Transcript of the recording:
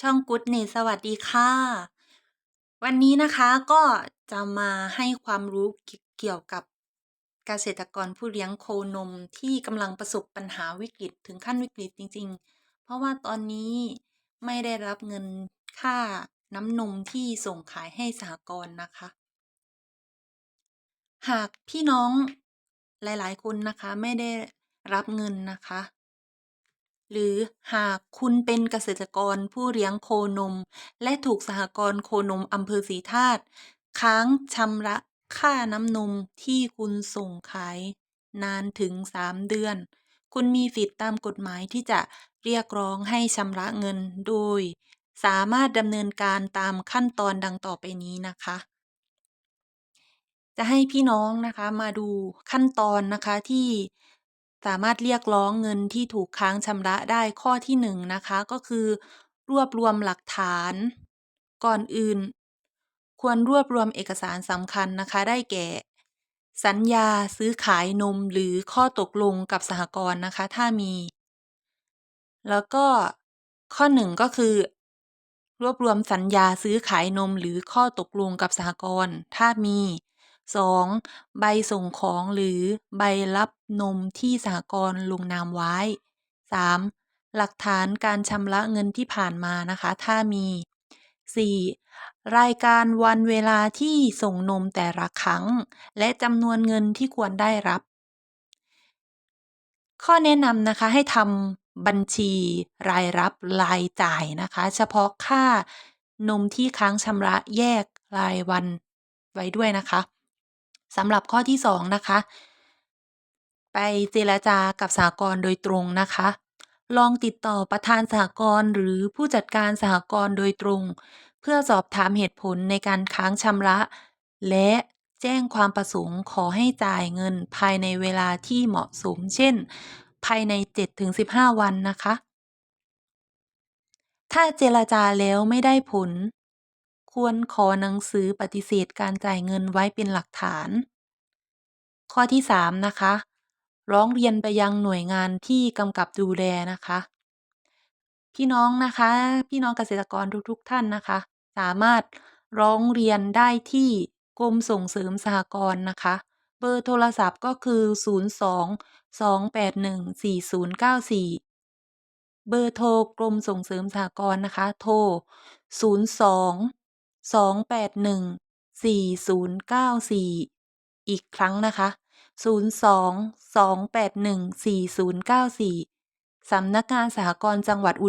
ช่อง Goodness สวัสดีค่ะ วันนี้นะคะก็จะมาให้ความรู้เกี่ยวเกี่ยวกับเกษตรกรผู้เลี้ยงโคนมที่กำลังประสบปัญหาวิกฤตถึงขั้นวิกฤตจริง ๆ เพราะว่าตอนนี้ไม่ได้รับเงินค่าน้ำนมที่ส่งขายให้สหกรณ์นะคะ หากพี่น้องหลายๆ คนนะคะไม่ได้รับเงินนะคะ หรือหากคุณเป็นเกษตรกรผู้เลี้ยงโคนม และถูกสหกรณ์โคนมอำเภอศรีธาตุค้างชำระค่าน้ำนมที่คุณส่งขาย นานถึง 3 เดือน คุณมีสิทธิ์ตามกฎหมายที่จะเรียกร้องให้ชำระเงินโดย สามารถดำเนินการตามขั้นตอนดังต่อไปนี้นะคะ จะให้พี่น้องนะคะมาดูขั้นตอนนะคะที่ สามารถเรียกร้องเงินที่ถูกค้างชำระได้ข้อที่หนึ่งนะคะ ก็คือ รวบรวมหลักฐาน ก่อนอื่น ควรรวบรวมเอกสารสำคัญนะคะ ได้แก่ สัญญาซื้อขายนมหรือข้อตกลงกับสหกรณ์นะคะ ถ้ามี แล้วก็ข้อหนึ่งก็คือ รวบรวมสัญญาซื้อขายนมหรือข้อตกลงกับสหกรณ์ถ้ามี สองใบส่งของหรือใบรับนมที่สหกรณ์ลงนามไว้สามหลักฐานการชำระเงินที่ผ่านมานะคะ ถ้ามีสี่รายการวันเวลาที่ส่งนมแต่ละครั้ง และจำนวนเงินที่ควรได้รับ ข้อแนะนำนะคะให้ทำบัญชีรายรับรายจ่ายนะคะ เฉพาะค่านมที่ค้างชำระแยกรายวันไว้ด้วยนะคะ สำหรับข้อที่สองนะคะ ไปเจรจากับสหกรณ์โดยตรงนะคะ ลองติดต่อประธานสหกรณ์หรือผู้จัดการสหกรณ์โดยตรง เพื่อสอบถามเหตุผลในการค้างชำระ และแจ้งความประสงค์ขอให้จ่ายเงินภายในเวลาที่เหมาะสม เช่น ภายใน 7-15 วันนะคะ ถ้าเจรจาแล้วไม่ได้ผล ควรขอหนังสือปฏิเสธการจ่ายเงินไว้เป็นหลักฐาน ข้อที่สามนะคะ ร้องเรียนไปยังหน่วยงานที่กำกับดูแลนะคะ พี่น้องนะคะ พี่น้องเกษตรกรทุกๆท่านนะคะ สามารถร้องเรียนได้ที่กรมส่งเสริมสหกรณ์นะคะ เบอร์โทรศัพท์ก็คือ 02-281-4094เบอร์โทรกรมส่งเสริมสหกรณ์นะคะ โทร 02 02-281-4094อีกครั้งนะคะ02-281-4094สำนักงานสหกรณ์จังหวัดอุ